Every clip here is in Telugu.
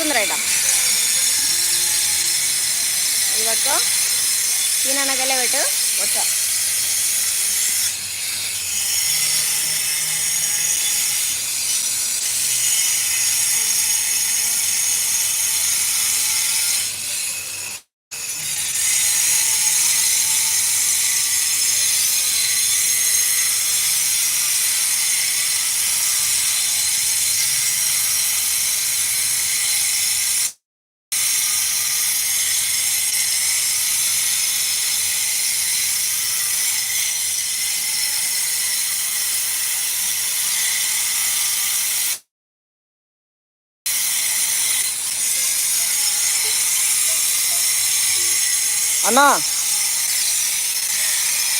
రైట? ఇది పట్టుకో. ఈయనకెళ్ళే పెట్టు. వచ్చా అన్నా.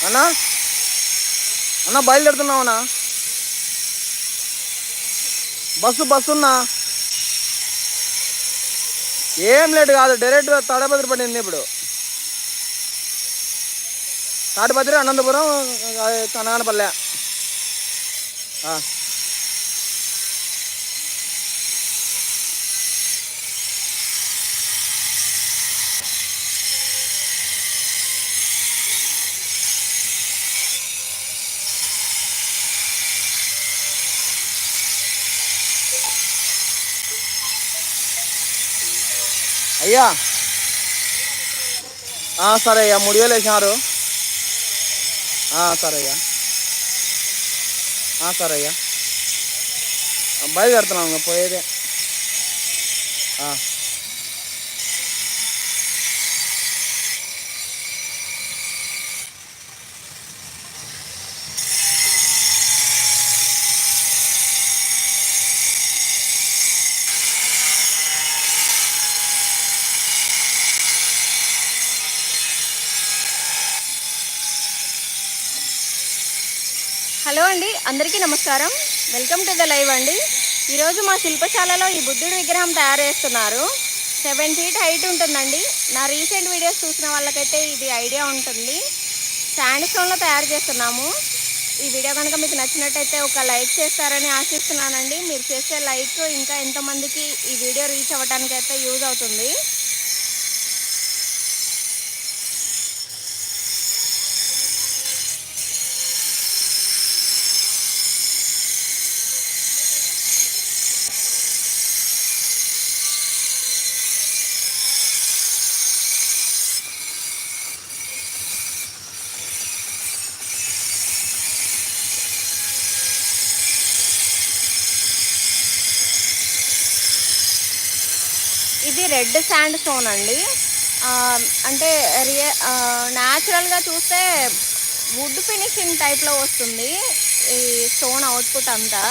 అన్నా. అన్నా బయలుదేరుతున్నావునా బస్సు బస్సు ఉన్నా. ఏం లేట్ కాదు డైరెక్ట్ తాడపత్రి పడింది ఇప్పుడు. తాడపత్రి అనంతపురం కనగానపల్లె అయ్యా. సరే అయ్యా మూడు వేలు వేసినారు. సరే అయ్యా. సరే అయ్యా. బయలుదేరుతున్నాం పోయేదే. హలో అండి అందరికీ నమస్కారం. వెల్కమ్ టు ద లైవ్ అండి. ఈరోజు మా శిల్పశాలలో ఈ బుద్ధుడి విగ్రహం తయారు చేస్తున్నారు. సెవెన్ ఫీట్ హైట్ ఉంటుందండి. నా రీసెంట్ వీడియోస్ చూసిన వాళ్ళకైతే ఇది ఐడియా ఉంటుంది. శాండ్ స్టోన్లో తయారు చేస్తున్నాము. ఈ వీడియో కనుక మీకు నచ్చినట్టయితే ఒక లైక్ చేస్తారని ఆశిస్తున్నానండి. మీరు చేసే లైక్ ఇంకా ఎంతమందికి ఈ వీడియో రీచ్ అవ్వడానికి అయితే యూజ్ అవుతుంది. ఇది రెడ్ శాండ్ స్టోన్ అండి. అంటే రియల్ న్యాచురల్గా చూస్తే వుడ్ ఫినిషింగ్ టైప్లో వస్తుంది ఈ స్టోన్ అవుట్పుట్ అంతా.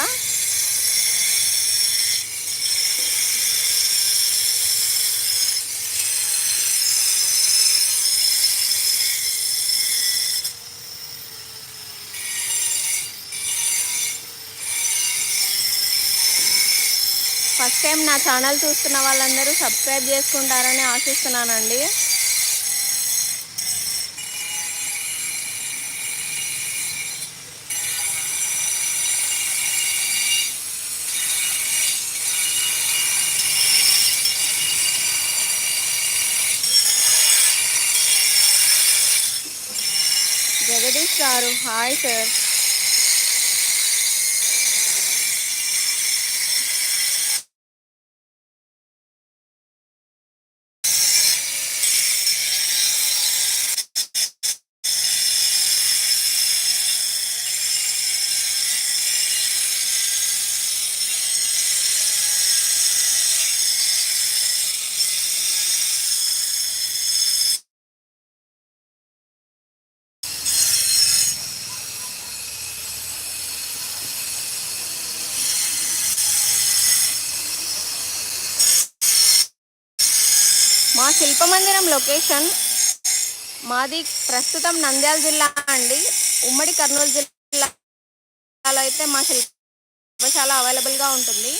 ఫస్ట్ టైం నా ఛానల్ చూస్తున్న వాళ్ళందరూ సబ్స్క్రైబ్ చేసుకుంటారని ఆశిస్తున్నానండి. జగదీష్ గారు హాయ్ సార్. మా శిల్పమందిరం లొకేషన్ మాది ప్రస్తుతం నంద్యాల జిల్లా అండి. ఉమ్మడి కర్నూలు జిల్లాలో అయితే మా శిల్పశాల అవైలబుల్గా ఉంటుంది.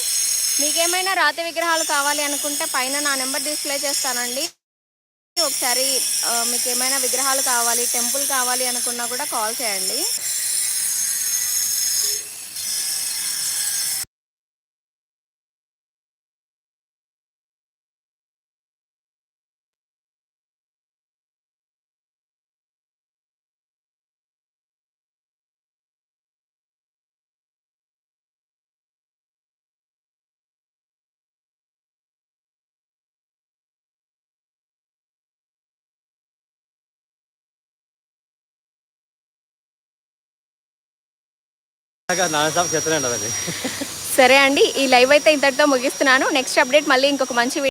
మీకేమైనా రాతి విగ్రహాలు కావాలి అనుకుంటే పైన నా నెంబర్ డిస్ప్లే చేస్తానండి. ఒకసారి మీకు ఏమైనా విగ్రహాలు కావాలి టెంపుల్ కావాలి అనుకున్నా కూడా కాల్ చేయండి. సరే అండి ఈ లైవ్ అయితే ఇంతటితో ముగిస్తున్నాను. నెక్స్ట్ అప్డేట్ మళ్ళీ ఇంకొక మంచి